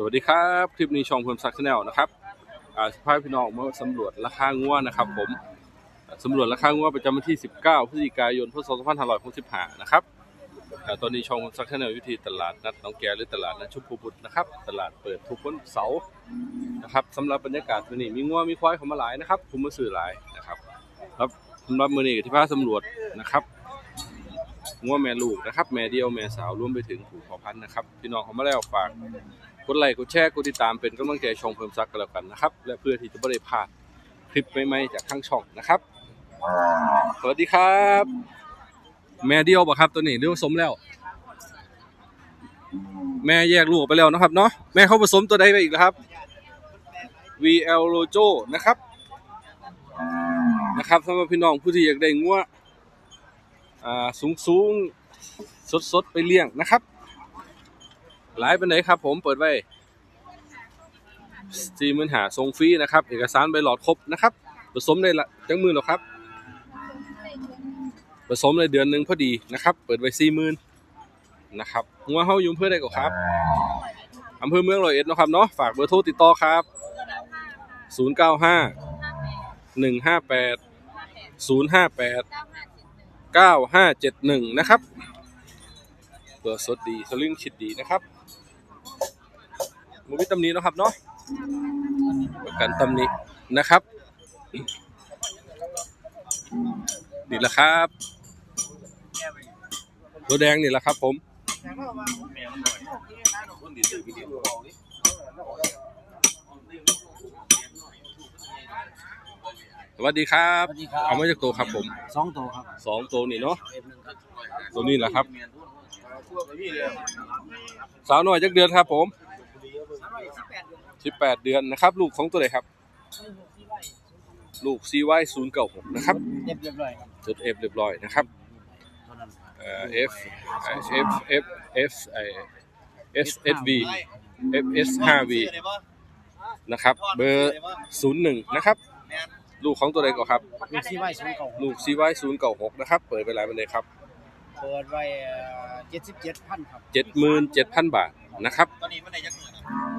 สวัสดีครับคลิปนี้ช่องเพิ่มซักชาแนลนะครับสภาพพี่น้องมาสำรวจราคางัวนะครับ ผมสำรวจราคางัวประจำวันที่ 19 พฤศจิกายน พศ 2565 นะครับตอนนี้ช่องเพิ่มซักชาแนลอยู่ที่ตลาดนัดน้องแกหรือตลาดนัดชุมพูบุตรนะครับ ตลาดเปิดทุกวันเสาร์นะครับสำหรับบรรยากาศวันนี้มีงัวมีควายเข้ามาหลายนะครับผมมาซื้อหลายนะครับครับสำหรับมือนี้ที่พาสำรวจนะครับงัวแม่ลูกนะครับ แม่เดียวแม่สาวรวมไปถึงผูกพอพันนะครับพี่น้องเขามาแล้วฝาก กดไลค์กดแชร์กดติดตามเป็นกำลังใจช่องเพิ่มซักกันแล้วกันนะครับ และเพื่อที่จะไม่ได้พลาดคลิปใหม่ๆจากทางช่องนะครับ สวัสดีครับ แม่เดียวบ่ครับตัวนี้เดียวผสมแล้ว แม่แยกลูกออกไปแล้วนะครับเนาะแม่เขาผสมตัวใดไปอีกแล้วครับ VL Rojo นะครับนะครับสำหรับพี่น้องผู้ที่อยากได้งัวสูงสูงสดสดๆไปเลี้ยงนะครับ หลายเป็นไหนครับผมเปิดไว้สี่หมื่นหาทรงฟรีนะครับ เอกสารใบหลอดครบนะครับ ผสมได้ละจังมือหรอครับ ผสมในเดือนหนึ่งพอดีนะครับ เปิดไว้สี่หมื่นนะครับงัวเฮายุ่อำเพื่อได้ก็ครับอำเภอเมืองร้อยเอ็ดนะครับเนาะฝากเบอร์โทรติดต่อครับศูนย์เก้าห้าหนึ่งห้าแปดศูนย์ห้าแปด9571นะครับ ตัวสดดีสลิงชิดดีนะครับมูวิตำหนี้นาะครับเนาะประกันตำหนี้นะครับนี่แหละครับ ตัวแดงนี่แหละครับ ผมสวัสดีครับสวัสดีครับ เอามาจากตัวครับผมสองตัวครับสองตัวนี่เนาะตัวนี้แหละครับ สาวน้อยจักเดือนครับ ผมสิบแปดเดือนนะครับ ลูกของตัวไหนครับ ลูก CY 0 9 6นยบเรียบร้อยครับจุด F เรียบร้อยนะครับตัวนั้นเอ่อ F F F F ไอ S S V F S 5 V นะครับ เบอร์01นย์หนึ่งนะครับ ลูกของตัวใดก่อนครับ ลูกซีไวศูนย์เก่าลูกนะครับ เปิดไปหลายบันไดครับ เปิดไว้เจ็ดสิบเจ็ดพันครับ77,000บาทนะครับตอนนี้มันได้ยักษ์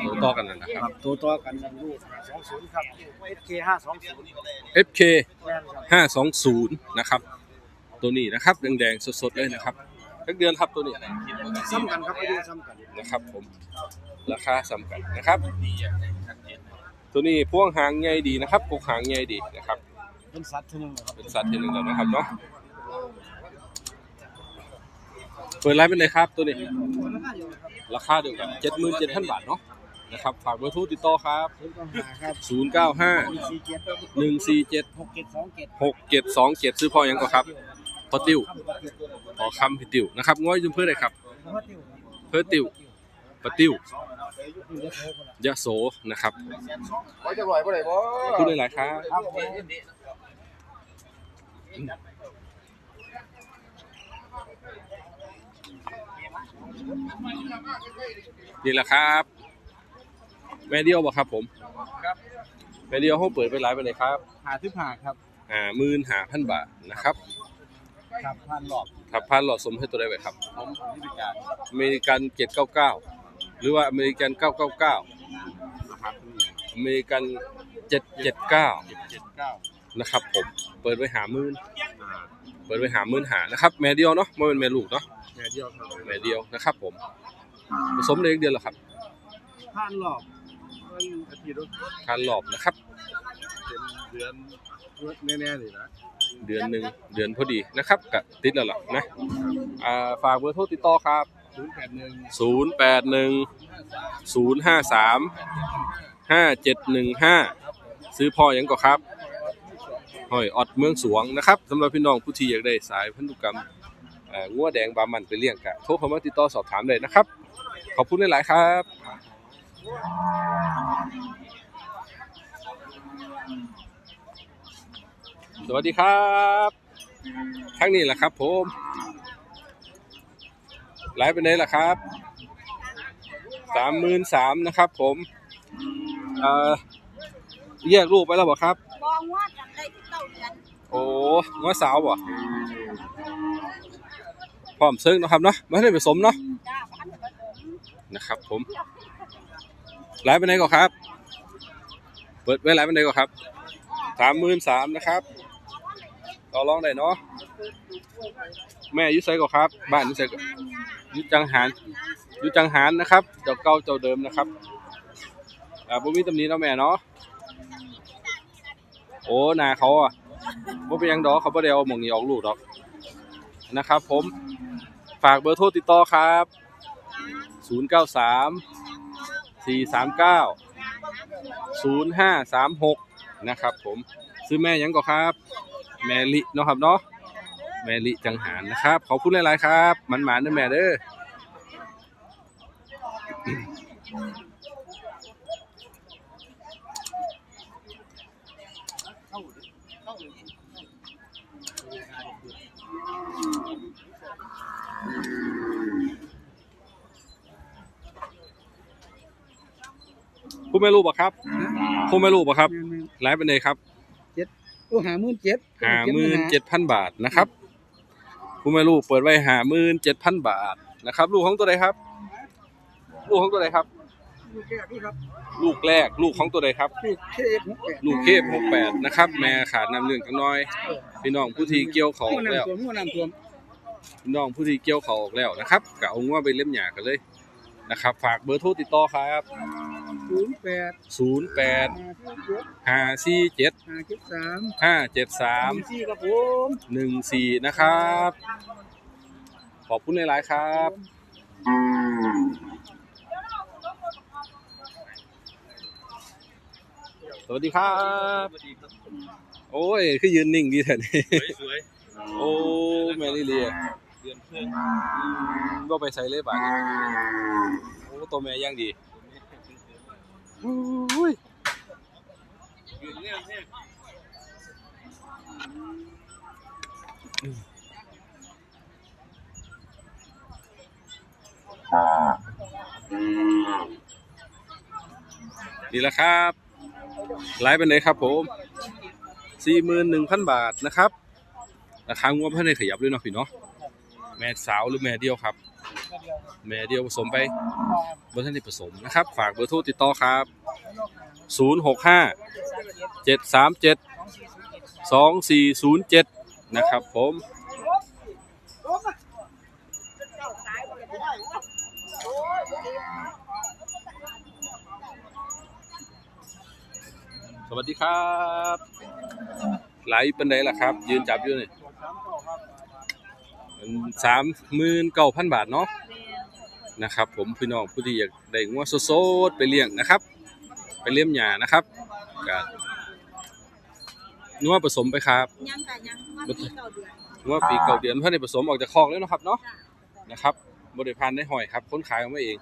ตัวต่อกันนั่นนะคครัรับบตัวตัวกันนั่นลูกสองศูนย์ครับ FK ห้าสองศูนย์ FK แม่นครับ520นะครับ ตัวนี้นะครับแดงๆสดๆเลยนะครับทุกเดือนครับตัวนี้ซ้ำกันครับอายุซ้ำกันนะครับผมราคาสำคัญนะครับตัวนี้พ่วงหางใหญ่ดีนะครับกกหางใหญ่ดีนะครับ เป็นสัตว์ชนิดหนึ่งครับเป็นสัตว์ที่หนึ่งแล้วนะครับเนาะ เปิดไลฟ์เป็นไงครับตัวนี้ ราคาเดียวกัน77,000บาทเนาะนะครับฝากเบอร์โทรติดต่อครับศูนย์เก้าห้าครับ095หนึ่งสี่เจ็ด147 หกเจ็ดสองเจ็ด6727 ซื้อพ่อยังก็ครับพ่อติ้วครับปฏิบัติพอคำพี่ติ้วนะครับง้อยจุมเพื่ออะไรครับเพราะว่าติวครับเพื่อติ้วปะติ้วอยู่ยะโสคนละยะโสนะครับไว้จะลอยบ่ได้บ่ พูดหลายๆครับ ครับผม นี่แหละครับแม่เดียวบ่ครับผมครับแม่เดียวเขาเปิดไปหลายไปเลยครับหาที่ผ่าครับอ่าหมื่นหาพันบาทนะครับครับผ่านหลอกถ้าพันหลอดสมให้ตัวใดไว้ครับผมที่พิการอเมริกันเจ็ดเก้าเก้าหรือว่าอเมริกันเก้าเก้าเก้านะครับอเมริกันเจ็ดเจ็ดเก้าเจ็ดเก้านะครับผมเปิดไว้หาหมื่นเปิดไว้หาหมื่นหานะครับแม่เดียวเนาะไม่เป็นแม่ลูกเนาะ แม่เดียวครับแม่เดียวนะครับ ผม ผสมเลยเดือนละครับผ่านหลอกมันอาทิตย์ละทานหลอบนะครับ เป็นเดือนแน่ๆเลยนะเดือนหนึ่งเดือนพอดีนะครับกะติดแล้วล่ะนะอ่าฝากเบอร์โทรติดต่อครับศูนย์แปดหนึ่งศูนย์แปดหนึ่งศูนย์ห้าสามห้าเจ็ดหนึ่งห้าซื้อพ่อยังก็ครับหอยออดเมืองสวงนะครับสำหรับพี่น้องผู้ที่อยากได้สายพันธุกรรมเอ่อ งัวแดงบามันไปเลี้ยงกะโทรเข้ามาติดต่อสอบถามเลยนะครับ ขอบคุณหลาย ๆ ครับสวัสดีครับทั้งนี้แหละครับผมไลฟ์ไปไหนล่ะครับสามหมื่นสามนะครับผมเอ่อแยกลูกไปแล้วบ่ครับมองว่าจำได้ที่เต้าเดือนโอ้ง้อสาวบ่ พร้อมซึ้งนะครับเนาะไม่ได้ผสมเนาะนะครับผมหลายไปไหนก่อนครับ เปิดไว้หลายไปไหนก่อนครับสามหมื่นสามนะครับต่อรองได้เนาะแม่อยุไซก่อนครับ บ้านอยุไซก่อนยุจังหารอยุจังหารนะครับเจ้าเก่าเจ้าเดิมนะครับอ่าบ่มีตำหนิเนาะแม่เนาะโอ้หนาเขาอะบ่เป็นยังดอกเขาบ่ได้เอาหมองนี้ออกลูกดอก นะครับผมฝากเบอร์โทรติดต่อครับ 093 439 0536 นะครับผมซื้อแม่ยังก็ครับ แมลิเนาะครับเนาะแมลิจังหารนะครับ ขอบคุณหลาย ๆ ครับมันหมานด้วยแม่เด้อ ผู้ไม่รู้ป่ะครับผู้ไม่รู้ป่ะครับไลฟ์เป็นไงครับโอ้หาหมื่นเจ็ดห้าหมื่นเจ็ดพันบาทนะครับผู้ไม่รู้เปิดไว้ห้าหมื่นเจ็ดพันบาทนะครับ ลูกของตัวใดครับ ลูกของตัวใดครับ ลูกแก่พี่ครับ ลูกแรกลูกของตัวใดครับ ลูกเคฟหกแปดลูกเคฟหกแปดนะครับ แม่ขาดน้ำเลี้ยงจังน้อย พี่น้องผู้ที่เกี่ยวเขาหัอวอกแล้วน้ำท่วมหัวน้ำท่วมพี่น้องผู้ที่เกี่ยวเขาออกแล้วนะครับก็เอางัวไปเล่มหยากันเลย นะครับ ฝากเบอร์โทรติดต่อครับศูนย์แปดศูนย์แปดห้าสี่เจ็ดห้าสี่เจ็ดห้าเจ็ดสามห้าเจ็ดสามสี่ครับผมหนึ่งสี่นะครับ ขอบคุณหลาย ๆ ครับสวัสดีครับ โอ้ย คือยืนนิ่งดีแท้นี่สวย โอ้ แมรี่เลียเดือนเพิ่งก็ไปใส่เลยบาดนี้โอ้ตัวแม่ย่างดีอุ้ยเดือนเรื่องเนี่ยนี่แหละครับไลฟ์เป็นไหนครับผมสี่หมื่นหนึ่งพันบาทนะครับราคางวดเพื่อนในขยับด้วยเนาะพี่เนาะ แม่สาวหรือแม่เดียวครับ แม่เดียวผสมไปบนท่านที่ผสมนะครับ ฝากเบอร์โทรติดต่อครับ 0 6 5 7 3 7 2 4 0 7 นะครับผมสวัสดีครับ ไหลเป็นไดล่ะครับ ยืนจับอยู่นี่ สามหมื่นเก้าพันบาทเนาะนะครับ ผมพี่น้องผู้ที่อยากได้งัวสดไปเลี้ยงนะครับ ไปเลี้ยงหญ้านะครับกับงัวผสมไปครับยังค่ะยังว่าปีเก่าเดือนงัวปีเก่าเดือนเพื่อนได้ผสมออกจากคอกแล้วนะครับเนาะนะครับบริพานได้หอยครับ คนขายเอามาเอง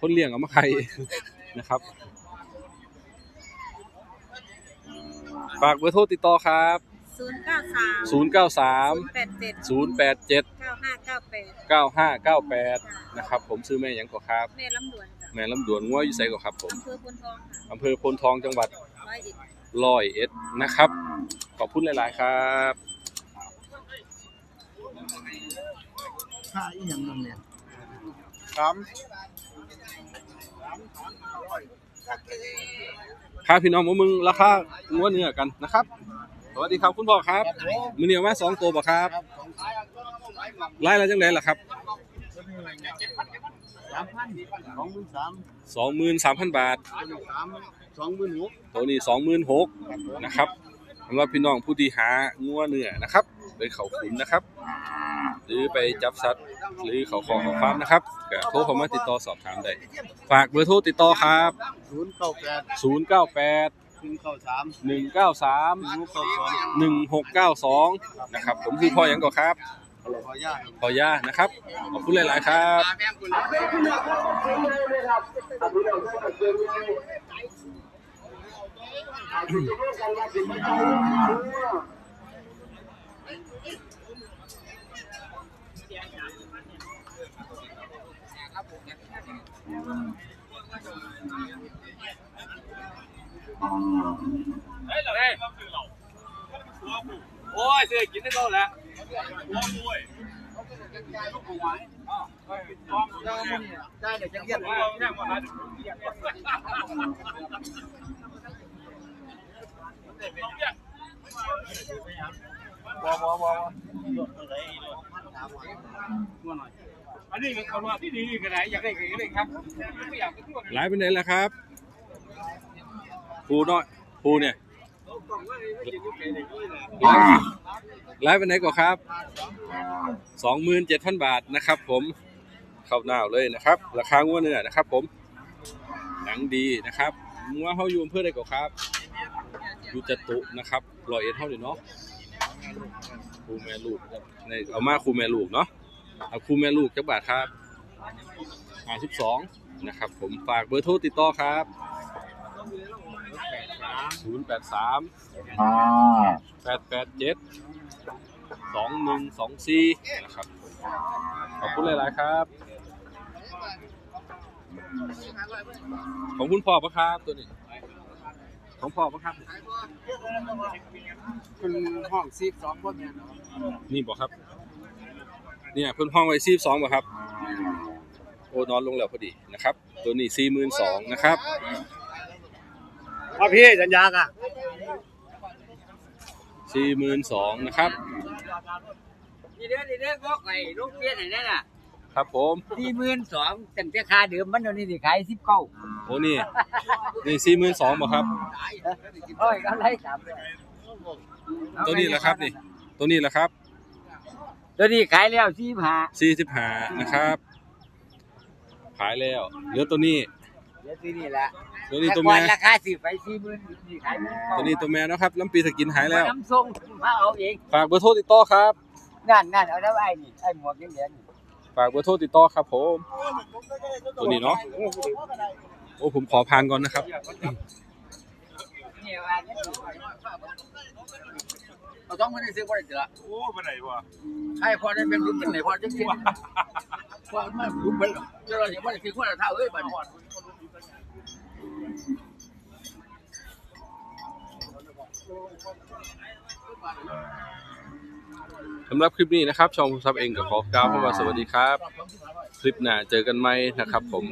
คนเลี้ยงเอามาขายเองนะครับฝากเบอร์โทรติดต่อครับ ศูนย์เก้าสาม0 9 3ศูนย์แปดเจ็ด0 8 7เก้าห้าเก้าแปด9 5 9 8นะครับผมซื้อแม่หยังก็ครับ แม่ลำดวนจ้ะแม่ลำดวนงัวอยู่ไสก็ครับผมอำเภอพนทองค่ะอำเภอโพนทองจังหวัดร้อยเอ็ด ร้อยเอ็ดนะครับ ขอบคุณหลาย ๆ ครับค่าอีหยังนั่นเนี่ยสามค่าพี่น้องหมามึงราคางัวเนื้อกันนะครับส วัสดีครับคุณพ่อครับมือเหนียวมาสองตัวบ่ครับไล่แล้วจังไดล่ะครับสามพันสองหมื่นสามสองหมื่นสามพันบาทสามสองหมื่นหกตัวนี้สองหมื่นหกนะครับสำหรับพี่น้องผู้ที่หางัวเนื้อนะครับไปเขาขุนนะครับ หรือไปจับสัตว์หรือเขาคอเขาฟาร์มนะครับก็โทรเข้ามาติดต่อสอบถามได้ฝากเบอร์โทรติดต่อครับ ศูนย์เก้าแปด0 9 8หนึ่งเก้าสาม1 9 3หนึ่งเก้าสอง1 6 9 2นะครับ ผมคือพ่อหยังก่อครับขอย่าครับพ่อย่านะครับ ขอบคุณหลายๆครับ โอ้ยเสือกินได้ก็แล้วได้เดี๋ยวจะเรียกอันนี้ก็เขาว่าที่ดีกันไหนอยากได้กันเลยครับอยากจะทั่วหลายไปไหนแล้วครับ ภูน้อยภูเนี่ยหลายไปไหนก่อนครับสองหมื่นเจ็ดพันบาทนะครับ ผมเข้าหน้าเลยนะครับ ราคางัวเนื้อนะครับ ผมหนังดีนะครับงัวเขาอยู่อำเพื่อใดก่อนครับอยู่จตุนะครับรอยเอ็ดเท่านี้เนาะครูแม่ลูกในเอามาครูแม่ลูกเนาะเอาครูแม่ลูกจักบาทครับห้าสิบสองนะครับ ผมฝากเบอร์โทรติดต่อครับ ศูนย์แปดสามแปดแปดเจ็ดสองหนึ่งสองสี่นะครับขอบคุณหลายๆครับ ของคุณพ่อปะครับตัวนี้ ของพ่อปะครับ คุณห้องซีสองคนเนี่ยนี่บอกครับ เนี่ยเพิ่นห้องไว้ซีสองบ่ครับ โอ้นอนลงแล้วพอดีนะครับ ตัวนี้สี่หมื่นสองนะครับ พ่อพี่สัญญาอะสี่หมื่นสองนะครับ นี่เด้อนี่เด้อก็ไอ้ลูกเปี้ยนไหนนั่นน่ะครับผมสี่หมื่นสองตั้งแต่ค่าเดิมมันเดี๋ยวนี้สิขายสิบเก้าโอ้นี่นี่สี่หมื่นสองบ่ครับ โอ้ยก็ไรครับตัวนี้แหละครับนี่ ตัวนี้แหละครับตัวนี้ขายแล้วสี่ห้าสี่สิบห้านะครับ ขายแล้วเหลือตัวนี้เดี๋ยวตัวนี้แหละตัวนี้แต่ตัวก่อแม่นราคาสิไปสี่หมื่นนี่ขายหมื่นเก้าตัวนี้ตัวแม่นะครับลำปีสกินหายแล้ว น้ำส่งมาเอาเองฝากเบอร์โทรติดต่อครับ นั่นนั่นเอาแล้วไอ้นี่ไอ้หมวกเหลืองๆนี่ฝากเบอร์โทรติดต่อครับผม ตัวนี้เนาะ โอ้ผมขอผ่านก่อนนะครับนี่ว่าเนี่ยเอาต้องมาได้ซื้อบ่ได้เจอโอ้ไปไหนวะไอ้พอได้เป็นรุ่นจังไหนพอจังสิพอมารุ่นเบิ่งเดี๋ยวเราสิบ่ได้ซื้อคนละเท่าเอ้ยบัดนี้ สำหรับคลิปนี้นะครับ ชองผมซับเองกับขอกล่าวคำว่าสวัสดีครับ คลิปหน้าเจอกันไหมนะครับผม